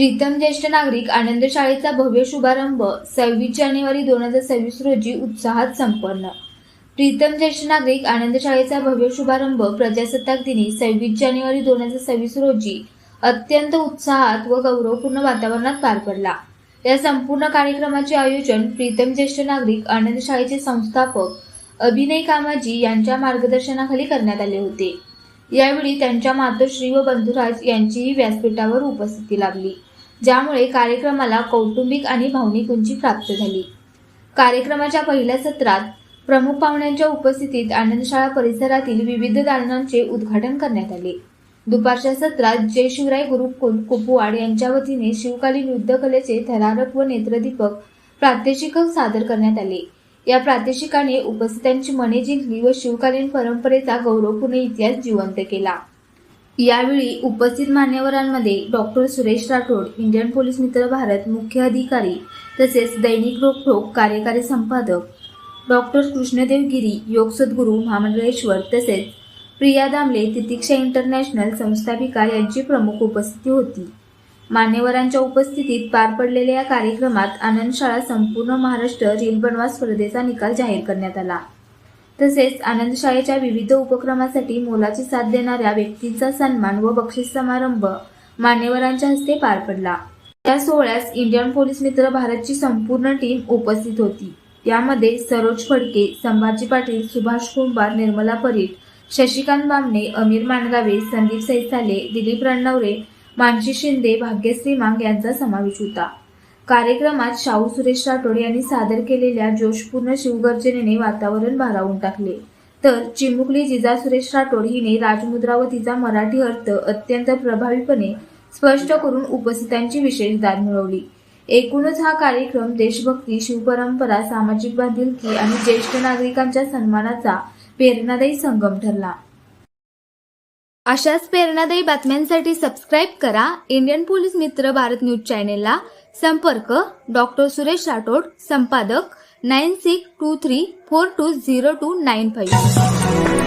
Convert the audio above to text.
प्रीतम ज्येष्ठ नागरिक आनंद शाळेचा भव्य शुभारंभ सव्वीस जानेवारी दोन हजार सव्वीस रोजी उत्साहात संपन्न. प्रीतम ज्येष्ठ नागरिक आनंद शाळेचा भव्य शुभारंभ प्रजासत्ताक दिनी सव्वीस जानेवारी दोन हजार सव्वीस रोजी अत्यंत उत्साहात व गौरवपूर्ण वातावरणात पार पडला. या संपूर्ण कार्यक्रमाचे आयोजन प्रीतम ज्येष्ठ नागरिक आनंद शाळेचे संस्थापक अभिनय कामाजी यांच्या मार्गदर्शनाखाली करण्यात आले होते. यावेळी त्यांच्या मातोश्री व बंधुराज यांचीही व्यासपीठावर उपस्थिती लाभली. ज्यामुळे कार्यक्रमाला कौटुंबिक आणि भावनिक उंची प्राप्त झाली. कार्यक्रमाच्या पहिल्या सत्रात प्रमुख पाहुण्यांच्या उपस्थितीत आनंदशाळा परिसरातील विविध दालनांचे उद्घाटन करण्यात आले. दुपारच्या सत्रात जय शिवराय गुरु कुपवाड यांच्या वतीने शिवकालीन युद्धकलेचे थरारक व नेत्रदीपक प्रात्यक्षिक सादर करण्यात आले. या प्रात्यक्षिकाने उपस्थितांची मने जिंकली व शिवकालीन परंपरेचा गौरवपूर्ण इतिहास जिवंत केला. यावेळी उपस्थित मान्यवरांमध्ये doctor Suresh Rathod Indian police Mitra Bharat मुख्य अधिकारी तसेच दैनिक रोखोक कार्यकारी संपादक डॉक्टर कृष्णदेव गिरी योग सद्गुरू महामंडळेश्वर तसेच प्रिया दामले तितिक्षा इंटरनॅशनल संस्थापिका यांची प्रमुख उपस्थिती होती. मान्यवरांच्या उपस्थितीत पार पडलेल्या या कार्यक्रमात आनंदशाळा संपूर्ण महाराष्ट्र रील बनवा स्पर्धेचा निकाल जाहीर करण्यात आला. तसेच आनंदशाळेच्या विविध उपक्रमासाठी मोलाची साथ देणाऱ्या व्यक्तींचा सन्मान व बक्षीस समारंभ मान्यवरांच्या हस्ते पार पडला. त्या सोहळ्यास इंडियन पोलीस मित्र भारतची संपूर्ण टीम उपस्थित होती. यामध्ये सरोज फडके संभाजी पाटील सुभाष कुंभार निर्मला परीट शशिकांत बामणे अमीर मानगावे संदीप सैसाले दिलीप रणनवरे मानशी शिंदे भाग्यश्री मांग यांचा समावेश होता. कार्यक्रमात शाहू सुरेश राठोड यांनी सादर केलेल्या जोशपूर्ण शिवगर्जनेने वातावरण भारावून टाकले. तर चिमुकली जिजा सुरेश राठोड हिने राजमुद्रा व तिचा मराठी अर्थ अत्यंत प्रभावीपणे स्पष्ट करून उपस्थितांची विशेष दाद मिळवली. एकूणच हा कार्यक्रम देशभक्ती शिवपरंपरा सामाजिक बांधिलकी आणि ज्येष्ठ नागरिकांच्या सन्मानाचा प्रेरणादायी संगम ठरला. अशाच प्रेरणादायी बातम्यांसाठी सबस्क्राईब करा. इंडियन पोलीस मित्र भारत न्यूज चॅनेलला संपर्क डॉक्टर सुरेश राठोड संपादक nine six two three four two zero two nine five.